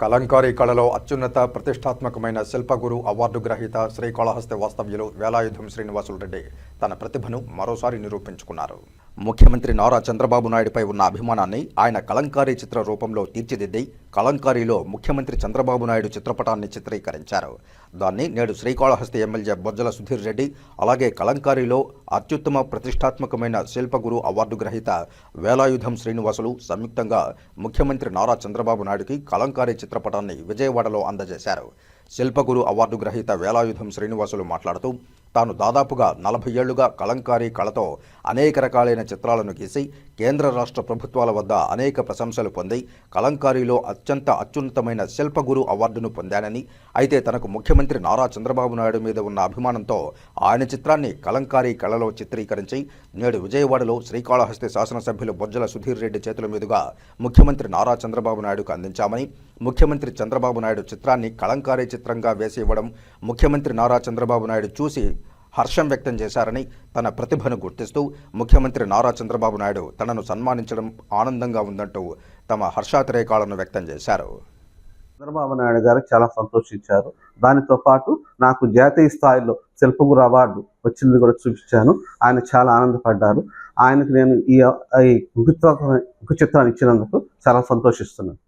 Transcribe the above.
కలంకారీ కళలో అత్యున్నత ప్రతిష్టాత్మకమైన శిల్పగురు అవార్డు గ్రహీత శ్రీకాళహస్తి వాస్తవ్యులు వేలాయుధం శ్రీనివాసులు రెడ్డి తన ప్రతిభను మరోసారి నిరూపించుకున్నారు. ముఖ్యమంత్రి నారా చంద్రబాబు నాయుడుపై ఉన్న అభిమానాన్ని ఆయన కలంకారీ చిత్ర రూపంలో తీర్చిదిద్ది కలంకారీలో ముఖ్యమంత్రి చంద్రబాబు నాయుడు చిత్రపటాన్ని చిత్రీకరించారు. దాన్ని నేడు శ్రీకాళహస్తి ఎమ్మెల్యే బొజ్జల సుధీర్ రెడ్డి అలాగే కలంకారీలో అత్యుత్తమ ప్రతిష్టాత్మకమైన శిల్పగురు అవార్డు గ్రహీత వేలాయుధం శ్రీనివాసులు సంయుక్తంగా ముఖ్యమంత్రి నారా చంద్రబాబు నాయుడుకి కలంకారీ చిత్రపటాన్ని విజయవాడలో అందజేశారు. శిల్పగురు అవార్డు గ్రహీత వేలాయుధం శ్రీనివాసులు మాట్లాడుతూ తాను దాదాపుగా నలభై ఏళ్ళుగా కలంకారీ కళతో అనేక రకాలైన చిత్రాలను గీసి కేంద్ర రాష్ట్ర ప్రభుత్వాల వద్ద అనేక ప్రశంసలు పొంది కలంకారీలో అత్యంత అత్యున్నతమైన శిల్పగురు అవార్డును పొందానని అయితే తనకు ముఖ్యమంత్రి నారా చంద్రబాబు నాయుడు మీద ఉన్న అభిమానంతో ఆయన చిత్రాన్ని కలంకారీ కళలో చిత్రీకరించి నేడు విజయవాడలో శ్రీకాళహస్తి శాసనసభ్యులు బొజ్జల సుధీర్ రెడ్డి చేతుల మీదుగా ముఖ్యమంత్రి నారా చంద్రబాబు నాయుడుకు అందించామని ముఖ్యమంత్రి చంద్రబాబు నాయుడు చిత్రాన్ని కళంకారీ చిత్రంగా వేసి ఇవ్వడం ముఖ్యమంత్రి నారా చంద్రబాబు నాయుడు చూసి హర్షం వ్యక్తం చేశారని తన ప్రతిభను గుర్తిస్తూ ముఖ్యమంత్రి నారా చంద్రబాబు నాయుడు తనను సన్మానించడం ఆనందంగా ఉందంటూ తమ హర్షాతిరేకాలను వ్యక్తం చేశారు. చంద్రబాబు నాయుడు గారు చాలా సంతోషించారు. దానితో పాటు నాకు జాతీయ స్థాయిలో శిల్పగురు అవార్డు వచ్చింది కూడా చూపించాను. ఆయన చాలా ఆనందపడ్డారు. ఆయనకు నేను ఈ ముఖ చిత్రాన్ని ఇచ్చినందుకు చాలా సంతోషిస్తున్నాను.